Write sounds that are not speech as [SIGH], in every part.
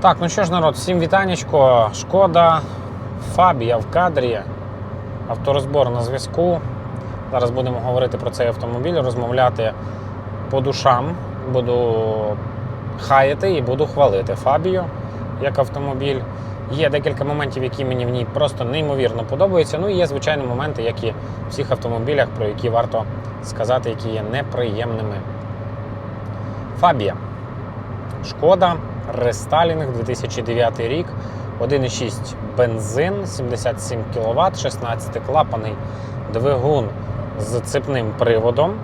Так, ну що ж, народ, всім вітанечко. Шкода Фабія в кадрі. Авторозбор на зв'язку. Зараз будемо говорити про цей автомобіль, розмовляти по душам. Буду хаяти і буду хвалити Фабію як автомобіль. Є декілька моментів, які мені в ній просто неймовірно подобаються. Ну і є, звичайно, моменти, як і в всіх автомобілях, про які варто сказати, які є неприємними. Фабія. Шкода, рестайлінг 2009 рік, 1,6 бензин, 77 кВт, 16 клапаний двигун з цепним приводом.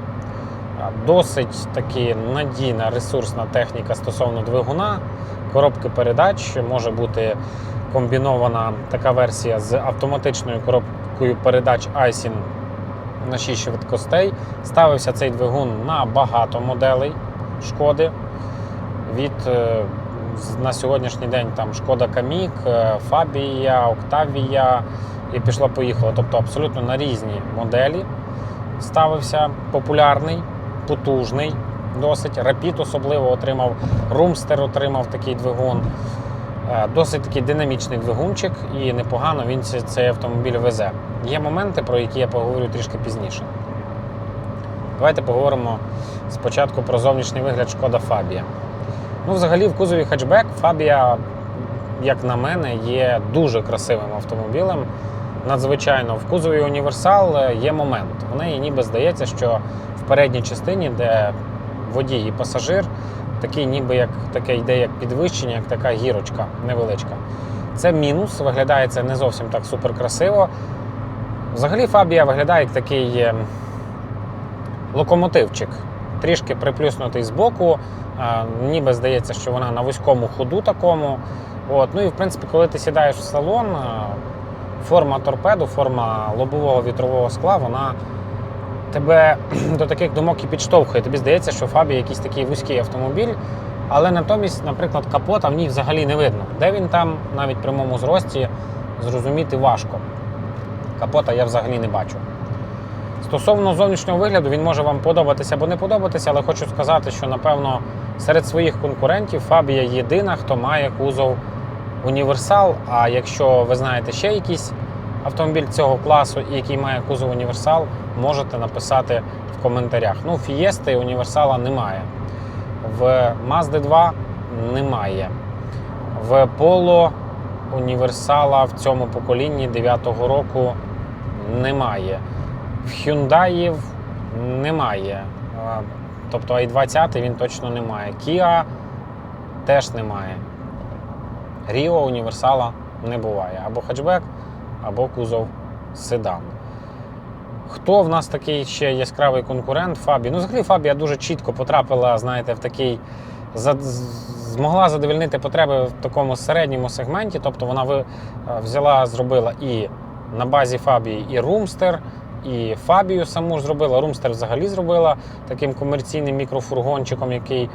Досить таки надійна ресурсна техніка стосовно двигуна, коробки передач може бути комбінована така версія з автоматичною коробкою передач Aisin на 6 швидкостей. Ставився цей двигун на багато моделей шкоди. Від е, на сьогоднішній день там Шкода Камік, е, Фабія, Октавія і пішло-поїхало. Тобто абсолютно на різні моделі ставився популярний, потужний, досить. Рапід особливо отримав, Румстер отримав такий двигун. Е, Досить такий динамічний двигунчик і непогано він цей автомобіль везе. Є моменти, про які я поговорю трішки пізніше. Давайте поговоримо спочатку про зовнішній вигляд Шкода Фабія. Ну, взагалі, в кузові хетчбек Фабія, як на мене, є дуже красивим автомобілем. Надзвичайно, в кузові універсал е, є момент. В неї ніби здається, що в передній частині, де водій і пасажир, такий ніби як таке йде як підвищення, як така гірочка невеличка. Це мінус, виглядає це не зовсім так супер красиво. Взагалі Фабія виглядає як такий е, локомотивчик, трішки приплюснутий збоку. Ніби здається, що вона на вузькому ходу такому. От. Ну і в принципі, коли ти сідаєш в салон, форма торпеду, форма лобового вітрового скла, вона тебе [CLEARS THROAT] до таких думок і підштовхує. Тобі здається, що Фабія якийсь такий вузький автомобіль, але натомість, наприклад, капота в ній взагалі не видно. Де він там, навіть при моєму зрості, зрозуміти важко. Капота я взагалі не бачу. Стосовно зовнішнього вигляду, він може вам подобатися або не подобатися, але хочу сказати, що напевно серед своїх конкурентів Фабія єдина, хто має кузов універсал. А якщо ви знаєте ще якийсь автомобіль цього класу, який має кузов універсал, можете написати в коментарях. Ну, Фієсти універсала немає. В Mazda 2 немає. В Polo універсала в цьому поколінні 9-го року немає. В Hyundai немає. Тобто i20 він точно немає. Kia теж немає. Rio універсала не буває. Або хетчбек, або кузов седан. Хто в нас такий ще яскравий конкурент Фабі? Ну, взагалі, Фабія дуже чітко потрапила, знаєте, в такий. Змогла задовольнити потреби в такому середньому сегменті. Тобто вона е, взяла, зробила і на базі Фабії і Румстер, і Фабію саму зробила. Румстер взагалі зробила таким комерційним мікрофургончиком, який е,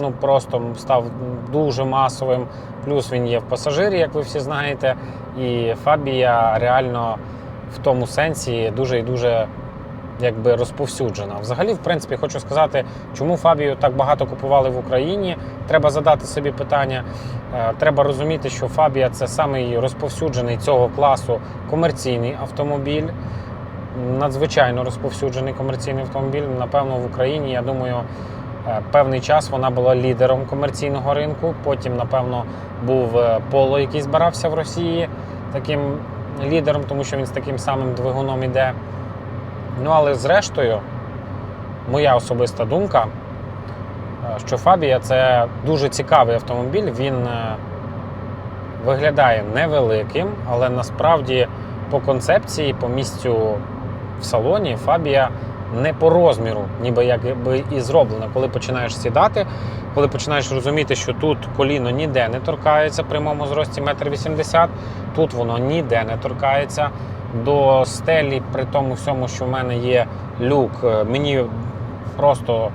ну, просто став дуже масовим. Плюс він є в пасажирі, як ви всі знаєте. І Фабія реально в тому сенсі дуже і дуже якби розповсюджена. Взагалі, в принципі, хочу сказати, чому Фабію так багато купували в Україні. Треба задати собі питання. Е, Треба розуміти, що Фабія це самий розповсюджений цього класу комерційний автомобіль. Надзвичайно розповсюджений комерційний автомобіль. Напевно, в Україні, я думаю, е, певний час вона була лідером комерційного ринку. Потім, напевно, був е, Поло, який збирався в Росії таким лідером, тому що він з таким самим двигуном іде. Ну, але зрештою, моя особиста думка, е, що Фабія це дуже цікавий автомобіль. Він е, виглядає невеликим, але насправді по концепції, по місцю в салоні Фабія не по розміру, ніби якби і зроблена. Коли починаєш сідати, коли починаєш розуміти, що тут коліно ніде не торкається прямому зрості 1,80 м, тут воно ніде не торкається. До стелі, при тому всьому, що в мене є люк, е, мені просто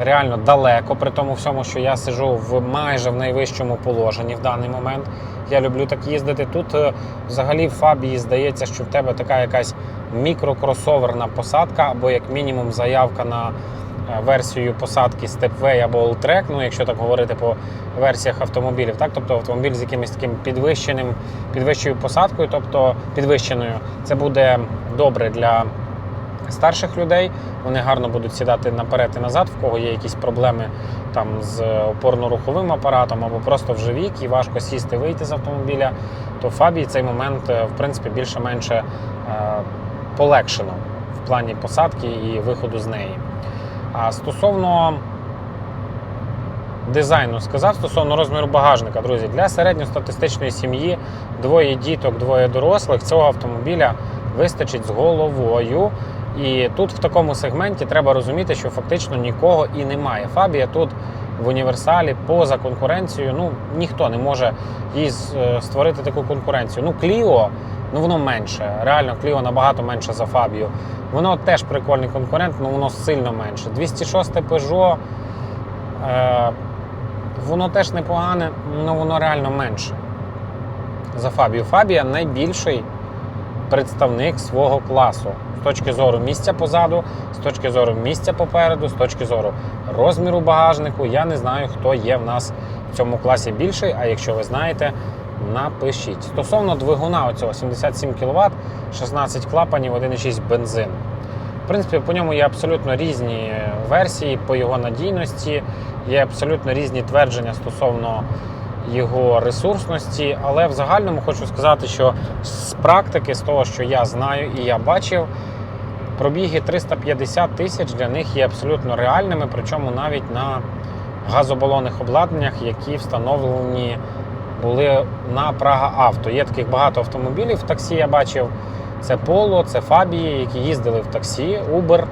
реально далеко, при тому всьому, що я сижу в майже в найвищому положенні в даний момент. Я люблю так їздити. Тут е, взагалі в Фабії здається, що в тебе така якась мікрокросоверна посадка, або як мінімум заявка на е, версією посадки Stepway або Alltrack, ну якщо так говорити по версіях автомобілів, так тобто автомобіль з якимось таким підвищеним, підвищеною посадкою, тобто підвищеною, це буде добре для старших людей. Вони гарно будуть сідати наперед і назад, в кого є якісь проблеми там з опорно-руховим апаратом або просто вже вік і важко сісти, вийти з автомобіля, то Фабії цей момент е, в принципі більше-менше е, полегшено в плані посадки і виходу з неї. А стосовно дизайну сказав, стосовно розміру багажника, друзі, для середньостатистичної сім'ї двоє діток, двоє дорослих цього автомобіля вистачить з головою. І тут в такому сегменті треба розуміти, що фактично нікого і немає. Фабія тут в універсалі поза конкуренцією. Ну ніхто не може їй е, створити таку конкуренцію. Ну, Кліо, ну воно менше. Реально, Кліо набагато менше за Фабію. Воно теж прикольний конкурент, але воно сильно менше. 206 Peugeot, е, воно теж непогане, але воно реально менше. За Фабію. Фабія найбільший представник свого класу з точки зору місця позаду, з точки зору місця попереду, з точки зору розміру багажнику. Я не знаю, хто є в нас в цьому класі більший. А якщо ви знаєте, напишіть. Стосовно двигуна оцього 77 кВт, 16 клапанів, 1,6 бензин. В принципі, по ньому є абсолютно різні версії по його надійності, є абсолютно різні твердження стосовно його ресурсності, але в загальному хочу сказати, що з практики, з того, що я знаю і я бачив, пробіги 350 тисяч для них є абсолютно реальними, причому навіть на газобалонних обладнаннях, які встановлені були на Прага Авто. Є таких багато автомобілів в таксі, я бачив. Це Поло, це Фабії, які їздили в таксі, Uber,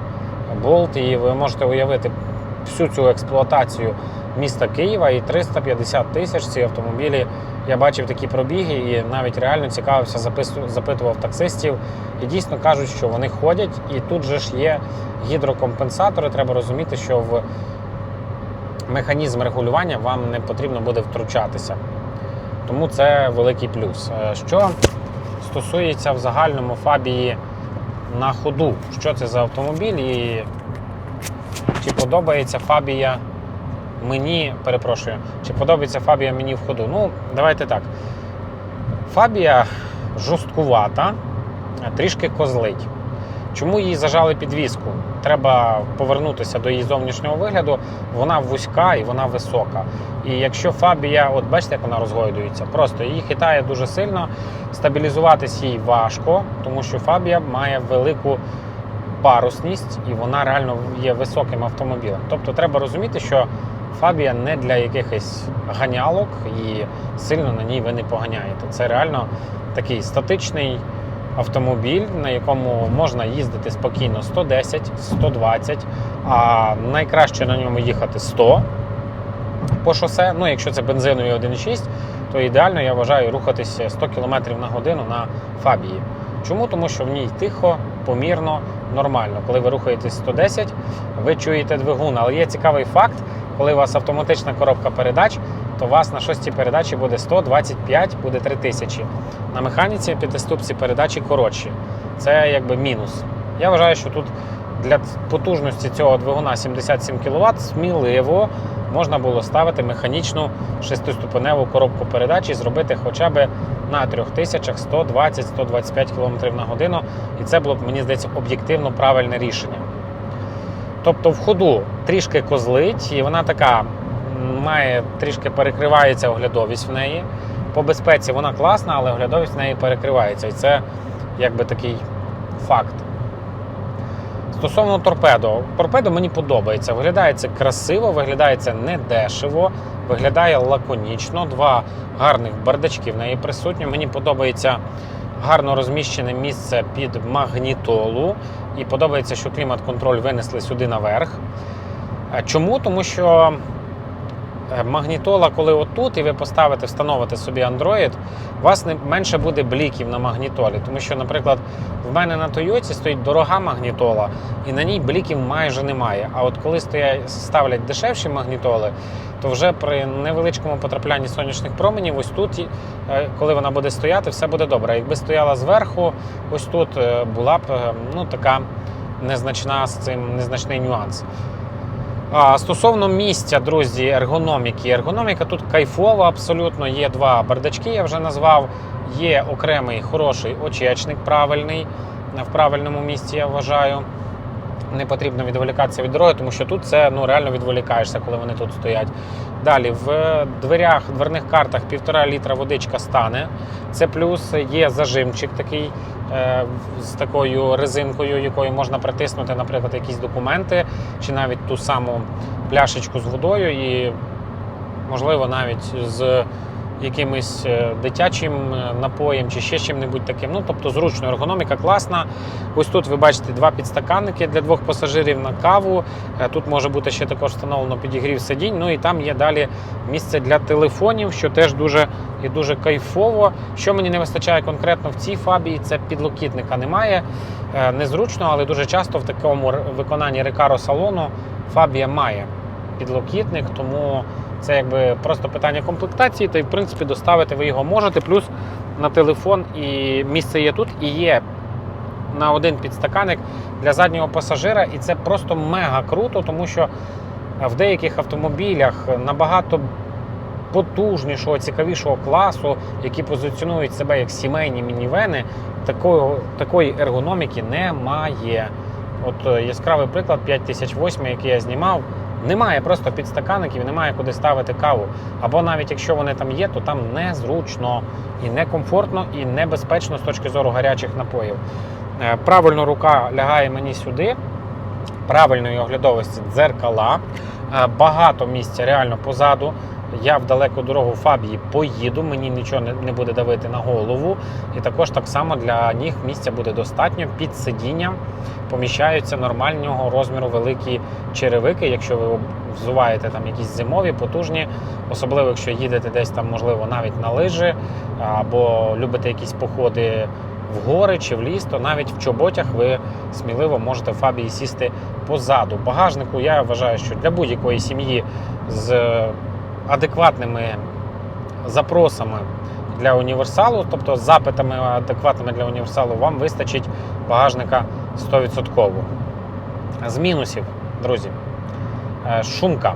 Bolt, і ви можете уявити всю цю експлуатацію міста Києва і 350 тисяч ці автомобілі. Я бачив такі пробіги і навіть реально цікавився, запитував таксистів. І дійсно кажуть, що вони ходять, і тут же ж є гідрокомпенсатори. Треба розуміти, що в механізм регулювання вам не потрібно буде втручатися. Тому це великий плюс. Е, Що стосується в загальному фабії на ходу, що це за автомобіль і чи подобається фабія мені, перепрошую, чи подобається фабія мені в ходу? Ну, давайте так. Фабія жорсткувата, трішки козлить. Чому їй зажали підвіску? Треба повернутися до її зовнішнього вигляду. Вона вузька і вона висока. І якщо фабія, от бачите, як вона розгойдується, просто її хитає дуже сильно, стабілізуватись їй важко, тому що фабія має велику парусність і вона реально є високим автомобілем. Тобто треба розуміти, що фабія не для якихось ганялок і сильно на ній ви не поганяєте. Це реально такий статичний автомобіль, на якому можна їздити спокійно 110, 120, а найкраще на ньому їхати 100 по шосе. Ну, якщо це бензиновий 1,6, то ідеально я вважаю рухатися 100 км на годину на фабії. Чому? Тому що в ній тихо, помірно, нормально. Коли ви рухаєтесь 110, ви чуєте двигун. Але є цікавий факт, коли у вас автоматична коробка передач, то у вас на шостій передачі буде 125, буде 3000. На механіці п'ятиступці передачі коротші. Це якби мінус. Я вважаю, що тут для потужності цього двигуна 77 кВт сміливо можна було ставити механічну шестиступеневу коробку передач і зробити хоча б на 3000 120-125 км на годину. І це було б, мені здається, об'єктивно правильне рішення. Тобто в ходу трішки козлить, і вона така має трішки перекривається оглядовість в неї. По безпеці вона класна, але оглядовість в неї перекривається. І це якби такий факт. Стосовно торпедо, торпедо мені подобається. Виглядає це красиво, виглядає це недешево, виглядає лаконічно. Два гарних бардачки в неї присутні. Мені подобається гарно розміщене місце під магнітолу. І подобається, що клімат-контроль винесли сюди наверх. Чому? Тому що магнітола, коли отут, і ви поставите, встановите собі Android, у вас не менше буде бліків на магнітолі. Тому що, наприклад, в мене на Тойоті стоїть дорога магнітола, і на ній бліків майже немає. А от коли стоять, ставлять дешевші магнітоли, то вже при невеличкому потраплянні сонячних променів, ось тут, е, коли вона буде стояти, все буде добре. Якби стояла зверху, ось тут е, була б е, ну, така незначна з цим незначний нюанс. Стосовно місця, друзі, ергономіки. Ергономіка тут кайфова, абсолютно. Є два бардачки, я вже назвав. Є окремий хороший очечник правильний в правильному місці, я вважаю. Не потрібно відволікатися від дороги, тому що тут це ну, реально відволікаєшся, коли вони тут стоять. Далі в дверях, дверних картах півтора літра водичка стане. Це плюс є зажимчик такий е, з такою резинкою, якою можна притиснути, наприклад, якісь документи, чи навіть ту саму пляшечку з водою, і можливо навіть з якимось е, дитячим е, напоєм чи ще чим-небудь таким. Ну, тобто зручно, ергономіка класна. Ось тут ви бачите два підстаканники для двох пасажирів на каву. Е, Тут може бути ще також встановлено підігрів сидінь. Ну і там є далі місце для телефонів, що теж дуже і дуже кайфово. Що мені не вистачає конкретно в цій фабії, це підлокітника немає. Незручно, але дуже часто в такому виконанні рекаро салону фабія має підлокітник, тому це якби просто питання комплектації, та й в принципі доставити ви його можете. Плюс на телефон і місце є тут, і є на один підстаканник для заднього пасажира, і це просто мега круто, тому що в деяких автомобілях набагато потужнішого, цікавішого класу, які позиціонують себе як сімейні мінівени, такої, такої ергономіки немає. От е, яскравий приклад 5008, який я знімав. Немає просто підстаканників, немає куди ставити каву. Або навіть якщо вони там є, то там незручно і некомфортно, і небезпечно з точки зору гарячих напоїв. Е, Правильно рука лягає мені сюди, правильної оглядовості дзеркала, Е, багато місця реально позаду. Я в далеку дорогу Фабії поїду, мені нічого не- буде давити на голову. І також так само для ніг місця буде достатньо. Під сидінням поміщаються нормального розміру великі черевики, якщо ви взуваєте там якісь зимові, потужні, особливо якщо їдете десь там, можливо, навіть на лижі, або любите якісь походи в гори чи в ліс, то навіть в чоботях ви сміливо можете фабії сісти позаду. Багажнику я вважаю, що для будь-якої сім'ї з адекватними запросами для універсалу, тобто запитами адекватними для універсалу, вам вистачить багажника 100%. З мінусів, друзі, Е, шумка.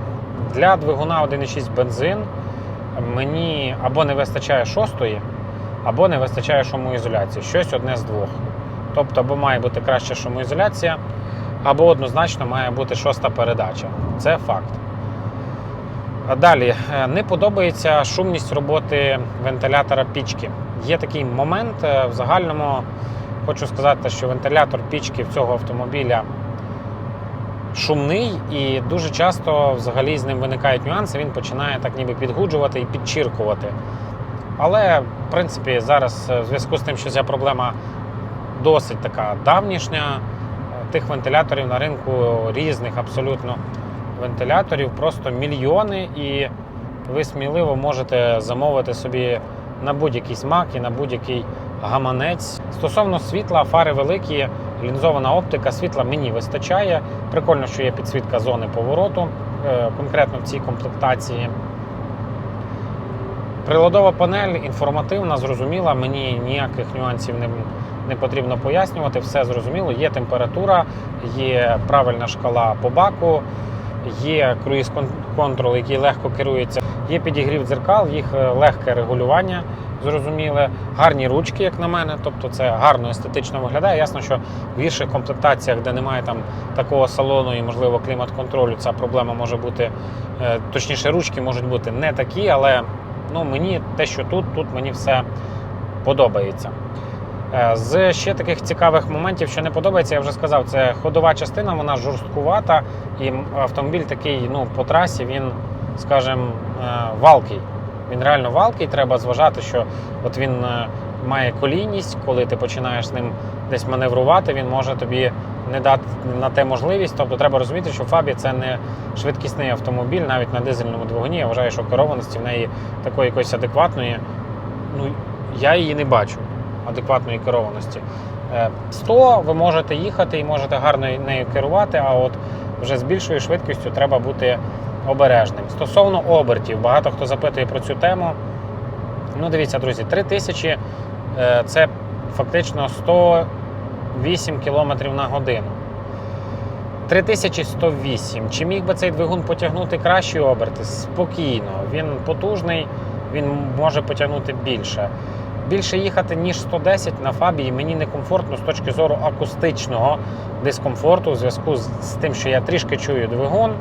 Для двигуна 1,6 бензин мені або не вистачає шостої, або не вистачає шумоізоляції. Щось одне з двох. Тобто, або має бути краща шумоізоляція, або однозначно має бути шоста передача. Це факт. Далі е, не подобається шумність роботи вентилятора пічки. Є такий момент е, в загальному. Хочу сказати, що вентилятор пічки в цього автомобіля шумний і дуже часто взагалі з ним виникають нюанси. Він починає так ніби підгуджувати і підчіркувати. Але, в принципі, зараз е, в зв'язку з тим, що ця проблема досить така давнішня, тих вентиляторів на ринку різних абсолютно вентиляторів, просто мільйони, і ви сміливо можете замовити собі на будь-який смак і на будь-який гаманець. Стосовно світла, фари великі, лінзована оптика, світла мені вистачає. Прикольно, що є підсвітка зони повороту, е, конкретно в цій комплектації. Приладова панель інформативна, зрозуміла, мені ніяких нюансів не, не потрібно пояснювати, все зрозуміло. Є температура, є правильна шкала по баку, є круїз контрол, який легко керується, є підігрів дзеркал, їх е, легке регулювання, зрозуміле, гарні ручки, як на мене, тобто це гарно естетично виглядає. Ясно, що в гірших комплектаціях, де немає там такого салону і, можливо, клімат-контролю, ця проблема може бути, е, точніше, ручки можуть бути не такі, але ну, мені те, що тут, тут мені все подобається. Е, З ще таких цікавих моментів, що не подобається, я вже сказав, це ходова частина, вона жорсткувата, і автомобіль такий ну, по трасі, він, скажімо, е, валкий. Він реально валкий, треба зважати, що от він е, має колійність, коли ти починаєш з ним десь маневрувати, він може тобі не дати на те можливість. Тобто треба розуміти, що Фабі це не швидкісний автомобіль, навіть на дизельному двигуні. Я вважаю, що керованості в неї такої якоїсь адекватної. Ну, я її не бачу адекватної керованості. Е, 100 ви можете їхати і можете гарно нею керувати, а от вже з більшою швидкістю треба бути обережним. Стосовно обертів, багато хто запитує про цю тему. Ну, дивіться, друзі, 3000 е, це фактично 108 км на годину. 3108. Чи міг би цей двигун потягнути кращі оберти? Спокійно. Він потужний, він може потягнути більше. Більше їхати, ніж 110 на фабії, мені некомфортно з точки зору акустичного дискомфорту, у зв'язку з, тим, що я трішки чую двигун.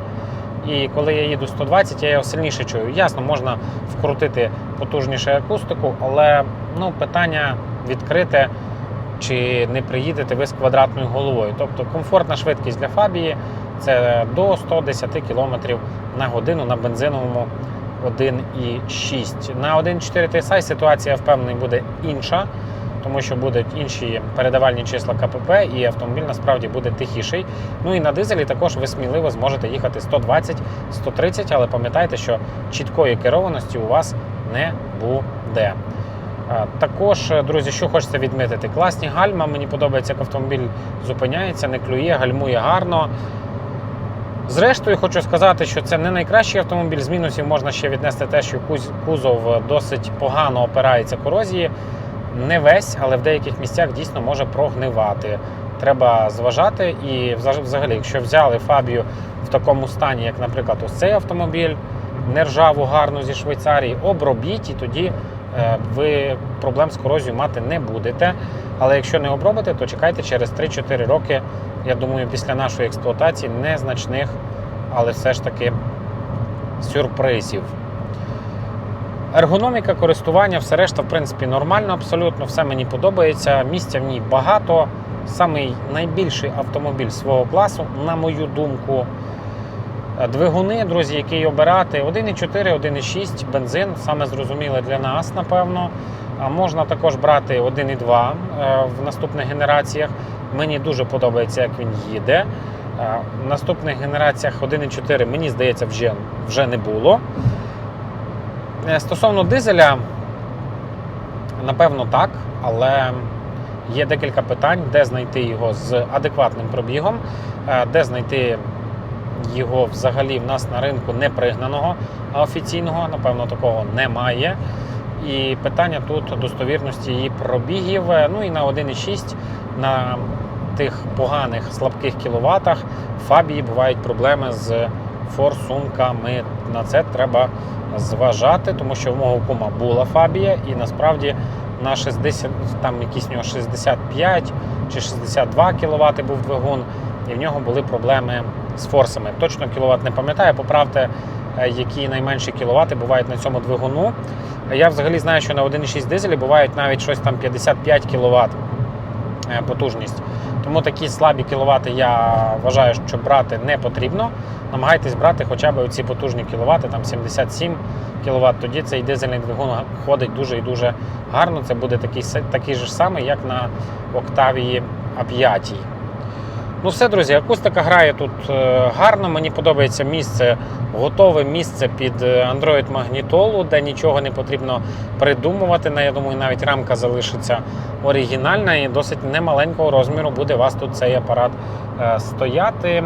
І коли я їду 120, я його сильніше чую. Ясно, можна вкрутити потужніше акустику, але ну, питання відкрите, чи не приїдете ви з квадратною головою. Тобто комфортна швидкість для фабії це до 110 км на годину на бензиновому 1,6. На 1,4 TSI ситуація, впевнений, буде інша, тому що будуть інші передавальні числа КПП, і автомобіль насправді буде тихіший. Ну і на дизелі також ви сміливо зможете їхати 120-130, але пам'ятайте, що чіткої керованості у вас не буде. Також, друзі, що хочеться відмітити, класні гальма. Мені подобається, як автомобіль зупиняється, не клює, гальмує гарно. Зрештою, хочу сказати, що це не найкращий автомобіль. З мінусів можна ще віднести те, що куз- кузов досить погано опирається корозії. Не весь, але в деяких місцях дійсно може прогнивати. Треба зважати. І взаг- взагалі, якщо взяли фабію в такому стані, як, наприклад, ось цей автомобіль, не ржаву гарну зі Швейцарії, обробіть і тоді ви проблем з корозією мати не будете. Але якщо не обробите, то чекайте через 3-4 роки, я думаю, після нашої експлуатації незначних, але все ж таки сюрпризів. Ергономіка користування, все решта, в принципі, нормально, абсолютно, все мені подобається. Місця в ній багато. Самий найбільший автомобіль свого класу, на мою думку. Двигуни, друзі, які обирати 1,4, 1,6 бензин, саме зрозуміле для нас, напевно. А можна також брати 1,2 е, в наступних генераціях. Мені дуже подобається, як він їде. Е, В наступних генераціях 1,4, мені здається, вже, вже не було. Е, Стосовно дизеля, напевно, так, але є декілька питань, де знайти його з адекватним пробігом, де знайти його взагалі в нас на ринку не пригнаного, а офіційного, напевно, такого немає. І питання тут достовірності її пробігів. Е, Ну і на 1,6 на тих поганих слабких кіловатах фабії бувають проблеми з форсунками. На це треба зважати, тому що в мого кума була фабія, і насправді на 60, там якісь нього 65 чи 62 кВт був двигун, і в нього були проблеми з форсами. Точно кіловат не пам'ятаю, поправте, е, які найменші кіловати бувають на цьому двигуну. Я взагалі знаю, що на 1,6 дизелі бувають навіть щось там 55 кВт потужність. Тому такі слабі кіловати я вважаю, що брати не потрібно. Намагайтесь брати хоча б ці потужні кіловати, там 77 кВт. Тоді цей дизельний двигун ходить дуже і дуже гарно. Це буде такий, такий же самий, як на Octavia A5. Ну все, друзі, акустика грає тут е, гарно. Мені подобається місце, готове місце під е, Android магнітолу, де нічого не потрібно придумувати. Я думаю, навіть рамка залишиться оригінальна і досить немаленького розміру буде у вас тут цей апарат е, стояти.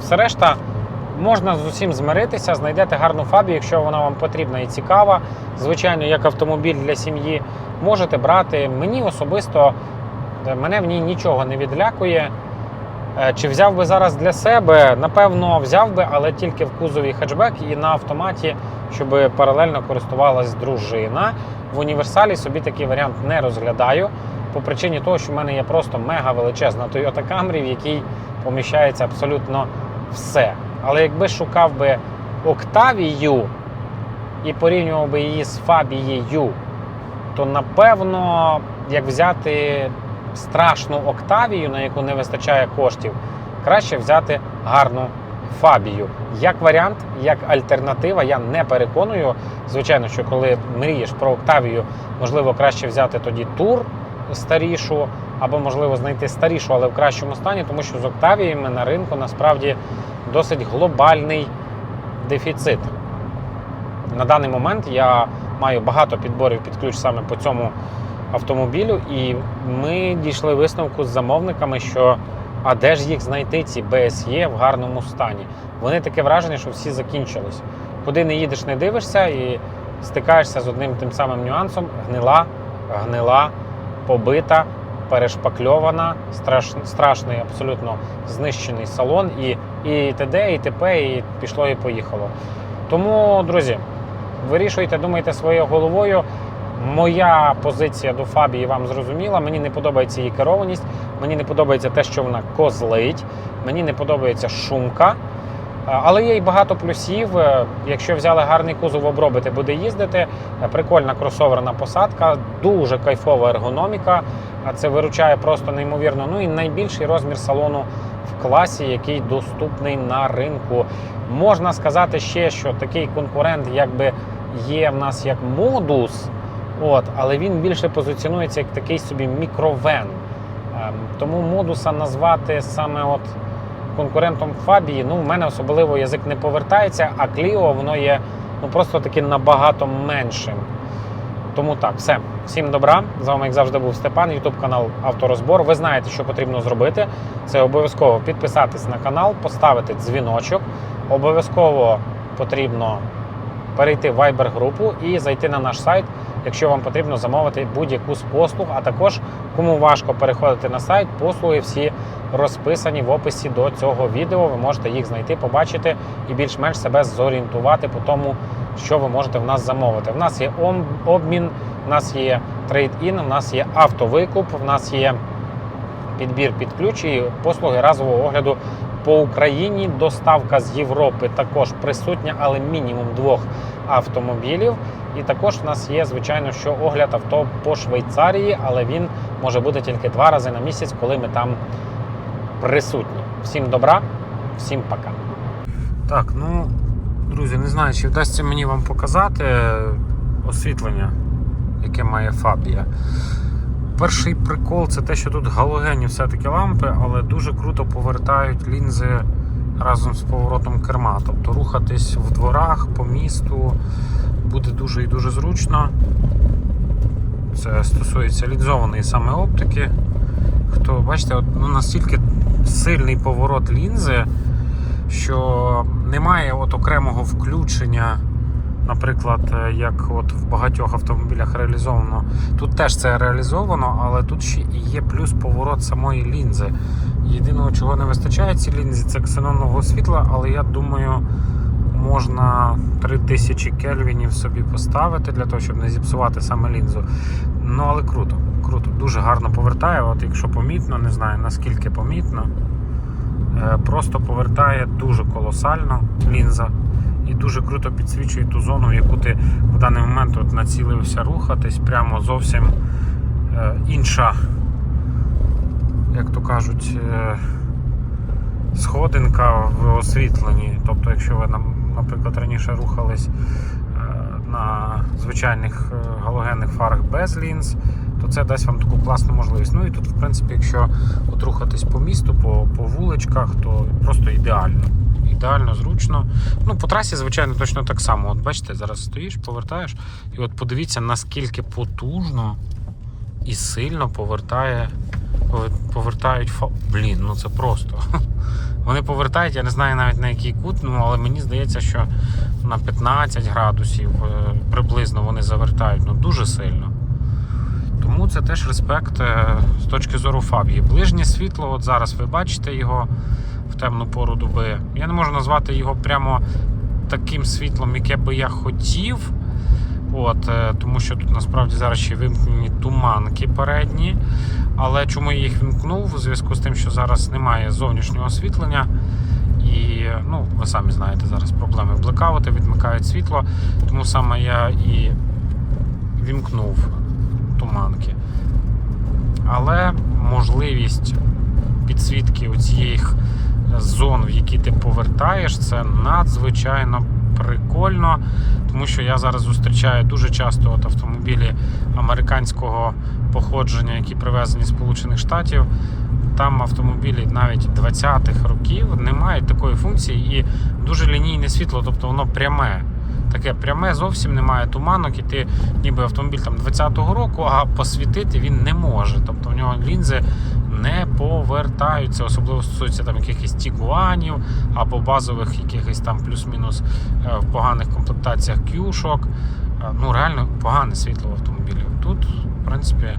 Все решта можна з усім змиритися, знайдете гарну фабію, якщо вона вам потрібна і цікава. Звичайно, як автомобіль для сім'ї можете брати. Мені особисто мене в ній нічого не відлякує. Е, Чи взяв би зараз для себе? Напевно, взяв би, але тільки в кузові хетчбек і на автоматі, щоб паралельно користувалась дружина. В універсалі собі такий варіант не розглядаю. По причині того, що в мене є просто мега величезна Toyota Camry, в якій поміщається абсолютно все. Але якби шукав би Октавію і порівнював би її з Фабією, то напевно, як взяти страшну Октавію, на яку не вистачає коштів, краще взяти гарну Фабію. Як варіант, як альтернатива, я не переконую. Звичайно, що коли мрієш про Октавію, можливо, краще взяти тоді тур старішу, або можливо знайти старішу, але в кращому стані, тому що з Октавіями на ринку насправді досить глобальний дефіцит. На даний момент я маю багато підборів під ключ саме по цьому автомобілю, і ми дійшли висновку з замовниками, що а де ж їх знайти, ці BSE в гарному стані. Вони таке враження, що всі закінчились. Куди не їдеш, не дивишся і стикаєшся з одним тим самим нюансом: гнила, гнила, побита перешпакльована, страш, страшний, абсолютно знищений салон, і, і т.д., і т.п., і пішло і поїхало. Тому, друзі, вирішуйте, думайте своєю головою. Моя позиція до Фабії вам зрозуміла. Мені не подобається її керованість, мені не подобається те, що вона козлить, мені не подобається шумка. Але є й багато плюсів. Е, Якщо взяли гарний кузов обробити, буде їздити. Е, Прикольна кросоверна посадка, дуже кайфова ергономіка. Це виручає просто неймовірно. Ну і найбільший розмір салону в класі, який доступний на ринку. Можна сказати ще, що такий конкурент, якби є в нас як модус, от, але він більше позиціонується як такий собі мікровен. Ем, Тому модуса назвати саме от конкурентом Фабії, ну, в мене особливо язик не повертається, а Кліо воно є ну, просто таки набагато меншим. Тому так, все. Всім добра. З вами, як завжди, був Степан, Ютуб канал Авторозбор. Ви знаєте, що потрібно зробити. Це обов'язково підписатись на канал, поставити дзвіночок. Обов'язково потрібно перейти в Viber групу і зайти на наш сайт, якщо вам потрібно замовити будь-яку з послуг. А також, кому важко переходити на сайт, послуги всі розписані в описі до цього відео. Ви можете їх знайти, побачити і більш-менш себе зорієнтувати по тому, що ви можете в нас замовити. В нас є обмін, в нас є трейд-ін, в нас є автовикуп, в нас є підбір під ключ і послуги разового огляду по Україні. Доставка з Європи також присутня, але мінімум двох автомобілів. І також в нас є, звичайно, що огляд авто по Швейцарії, але він може бути тільки два рази на місяць, коли ми там присутні. Всім добра, всім пока. Так, ну, друзі, не знаю, чи вдасться мені вам показати освітлення, яке має Фабія. Перший прикол це те, що тут галогенні все-таки лампи, але дуже круто повертають лінзи разом з поворотом керма. Тобто рухатись в дворах по місту буде дуже і дуже зручно. Це стосується лінзованої саме оптики. Хто бачите, от, ну, настільки сильний поворот лінзи, що немає от окремого включення, наприклад, е, як от в багатьох автомобілях реалізовано. Тут теж це реалізовано, але тут ще і є плюс поворот самої лінзи. Єдиного, чого не вистачає цій лінзі, це ксенонового світла, але я думаю, можна 3000 кельвінів собі поставити для того, щоб не зіпсувати саме лінзу. Ну, але круто, круто, дуже гарно повертає. От якщо помітно, не знаю наскільки помітно. Е, Просто повертає дуже колосально лінза і дуже круто підсвічує ту зону, в яку ти в даний момент от націлився рухатись. Прямо зовсім е, інша, як то кажуть, е, сходинка в освітленні. Тобто, якщо ви наприклад, раніше рухались е, на звичайних галогенних фарах без лінз, то це дасть вам таку класну можливість. Ну і тут, в принципі, якщо от рухатись по місту, по, по вуличках, то просто ідеально. Ідеально, зручно. Ну, по трасі, звичайно, точно так само. От бачите, зараз стоїш, повертаєш, і от подивіться, наскільки потужно і сильно повертає, повертають фа. Блін, ну це просто. [LAUGHS] Вони повертають, я не знаю навіть на який кут, ну але мені здається, що на 15 градусів е, приблизно вони завертають ну дуже сильно. Тому це теж респект е, з точки зору Фабії. Ближнє світло, от зараз ви бачите його темну пору доби. Я не можу назвати його прямо таким світлом, яке би я хотів. От, е, тому що тут насправді зараз ще вимкнені туманки передні. Але чому я їх вімкнув? У зв'язку з тим, що зараз немає зовнішнього освітлення. І ну, ви самі знаєте, зараз проблеми блекаути, відмикають світло. Тому саме я і вімкнув туманки. Але можливість підсвітки оцієї зон, в які ти повертаєш, це надзвичайно прикольно, тому що я зараз зустрічаю дуже часто от автомобілі американського походження, які привезені з Сполучених Штатів. Там автомобілі навіть 20-х років не мають такої функції і дуже лінійне світло, тобто воно пряме. Таке пряме зовсім немає туманок, і ти ніби автомобіль там 20-го року, а посвітити він не може. Тобто в нього лінзи не повертаються, особливо стосується там якихось тігуанів або базових якихось там плюс-мінус е, в поганих комплектаціях кюшок. Е, Ну реально погане світло в автомобілі. Тут, в принципі,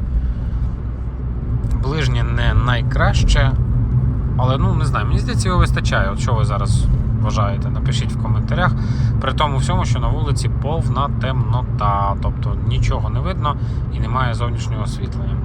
ближнє не найкраще. Але ну не знаю, мені здається, його вистачає. От що ви зараз вважаєте? Напишіть в коментарях. При тому всьому, що на вулиці повна темнота, тобто нічого не видно і немає зовнішнього освітлення.